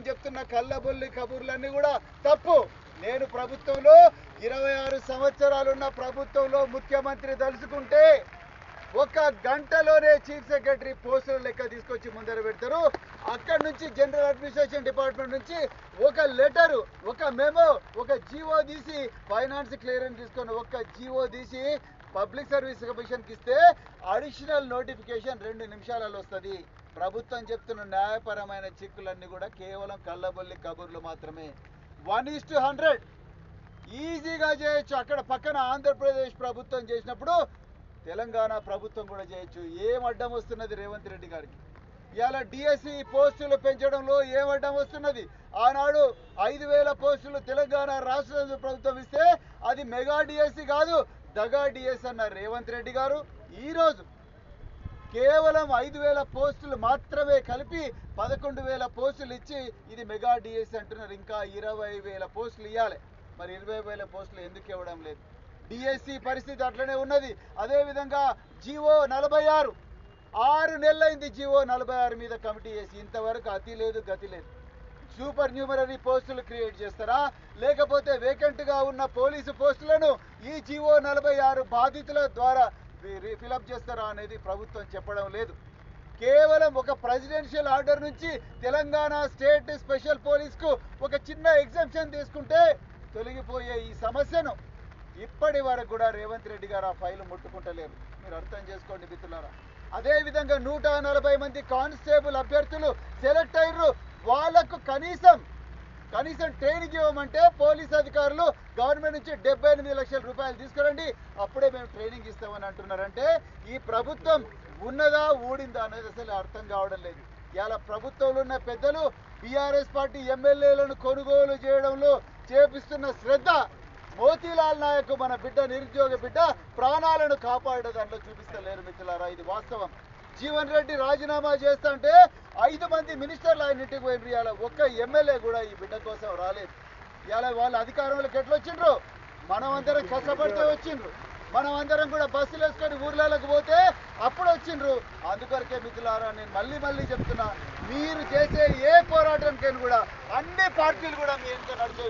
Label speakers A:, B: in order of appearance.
A: ప్రభుత్వం చెప్తున్న కళ్ళబొల్లి కబుర్లన్నీ కూడా తప్పు. నేను ప్రభుత్వంలో ఇరవై ఆరు సంవత్సరాలున్న ప్రభుత్వంలో ముఖ్యమంత్రి తలుచుకుంటే ఒక గంటలోనే చీఫ్ సెక్రటరీ పోస్టుల లెక్క తీసుకొచ్చి ముందర పెడతారు. అక్కడి నుంచి జనరల్ అడ్మినిస్ట్రేషన్ డిపార్ట్మెంట్ నుంచి ఒక లెటరు ఒక మెమో ఒక జీవో తీసి ఫైనాన్స్ క్లియరెన్స్ తీసుకొని ఒక జీవో తీసి పబ్లిక్ సర్వీస్ కమిషన్కి ఇస్తే అడిషనల్ నోటిఫికేషన్ రెండు నిమిషాలలో వస్తుంది. ప్రభుత్వం చెప్తున్న న్యాయపరమైన చిక్కులన్నీ కూడా కేవలం కళ్ళబొల్లి కబుర్లు మాత్రమే. వన్ ఈస్ టు హండ్రెడ్ ఈజీగా చేయొచ్చు. అక్కడ పక్కన ఆంధ్రప్రదేశ్ ప్రభుత్వం చేసినప్పుడు తెలంగాణ ప్రభుత్వం కూడా చేయొచ్చు. ఏం అడ్డం వస్తున్నది రేవంత్ రెడ్డి గారికి? ఇవాళ డిఎస్సి పోస్టులు పెంచడంలో ఏం అడ్డం వస్తున్నది? ఆనాడు ఐదు వేల పోస్టులు తెలంగాణ రాష్ట్ర ప్రభుత్వం ఇస్తే అది మెగా డిఎస్సి కాదు దగా డిఎస్ అన్న రేవంత్ రెడ్డి గారు. ఈరోజు కేవలం ఐదు వేల పోస్టులు మాత్రమే కలిపి పదకొండు వేల పోస్టులు ఇచ్చి ఇది మెగా డిఎస్ అంటున్నారు. ఇంకా ఇరవై వేల పోస్టులు ఇవ్వాలి మరి ఇరవై వేల పోస్టులు ఎందుకు ఇవ్వడం లేదు? డిఎస్సి పరిస్థితి అట్లనే ఉన్నది. అదేవిధంగా జీవో నలభై ఆరు. ఆరు నెలలైంది జీవో నలభై ఆరు మీద కమిటీ వేసి. ఇంతవరకు అతి లేదు గతి లేదు. సూపర్ న్యూమరీ పోస్టులు క్రియేట్ చేస్తారా? లేకపోతే వేకెంట్గా ఉన్న పోలీసు పోస్టులను ఈ జీవో నలభై ఆరు బాధితుల ద్వారా ఫిలప్ చేస్తారా అనేది ప్రభుత్వం చెప్పడం లేదు. కేవలం ఒక ప్రెసిడెన్షియల్ ఆర్డర్ నుంచి తెలంగాణ స్టేట్ స్పెషల్ పోలీస్కు ఒక చిన్న ఎగ్జామ్షన్ తీసుకుంటే తొలగిపోయే ఈ సమస్యను ఇప్పటి వరకు కూడా రేవంత్ రెడ్డి గారు ఆ ఫైల్ ముట్టుకుంటలేరు. మీరు అర్థం చేసుకోండి మిత్రులారా. అదేవిధంగా నూట నలభై మంది కానిస్టేబుల్ అభ్యర్థులు సెలెక్ట్ అయ్యారు వాళ్ళకు కనీసం కనీసం ట్రైనింగ్ ఇవ్వమంటే పోలీస్ అధికారులు గవర్నమెంట్ నుంచి డెబ్బై ఎనిమిది లక్షల రూపాయలు తీసుకురండి. అప్పుడే మేము ట్రైనింగ్ ఇస్తామని అంటున్నారంటే ఈ ప్రభుత్వం ఉన్నదా ఊడిందా అనేది అసలు అర్థం కావడం లేదు. ఇలా ప్రభుత్వంలో ఉన్న పెద్దలు బీఆర్ఎస్ పార్టీ ఎమ్మెల్యేలను కొనుగోలు చేయడంలో చేపిస్తున్న శ్రద్ధ మోతీలాల్ నాయక్ మన బిడ్డ నిరుద్యోగ బిడ్డ ప్రాణాలను కాపాడే దాంట్లో చూపిస్తలేరు మిత్రులారా. ఇది వాస్తవం. జీవన్ రెడ్డి రాజీనామా చేస్తుంటే ఐదు మంది మినిస్టర్లు ఆయన ఇంటికి పోయినరు. ఇవాళ ఒక్క ఎమ్మెల్యే కూడా ఈ బిడ్డ కోసం రాలేదు. ఇవాళ వాళ్ళు అధికారంలోకి ఎట్లా వచ్చిండ్రు? మనం అందరం కష్టపడితే వచ్చిండ్రు. మనం అందరం కూడా బస్సులు వేసుకొని ఊర్లలోకి పోతే అప్పుడు వచ్చిండ్రు. అందుకొరకే మిత్రులారా నేను మళ్ళీ మళ్ళీ చెప్తున్నా మీరు చేసే ఏ పోరాటానికైనా కూడా అన్ని పార్టీలు కూడా మీ వెనుక నడిచే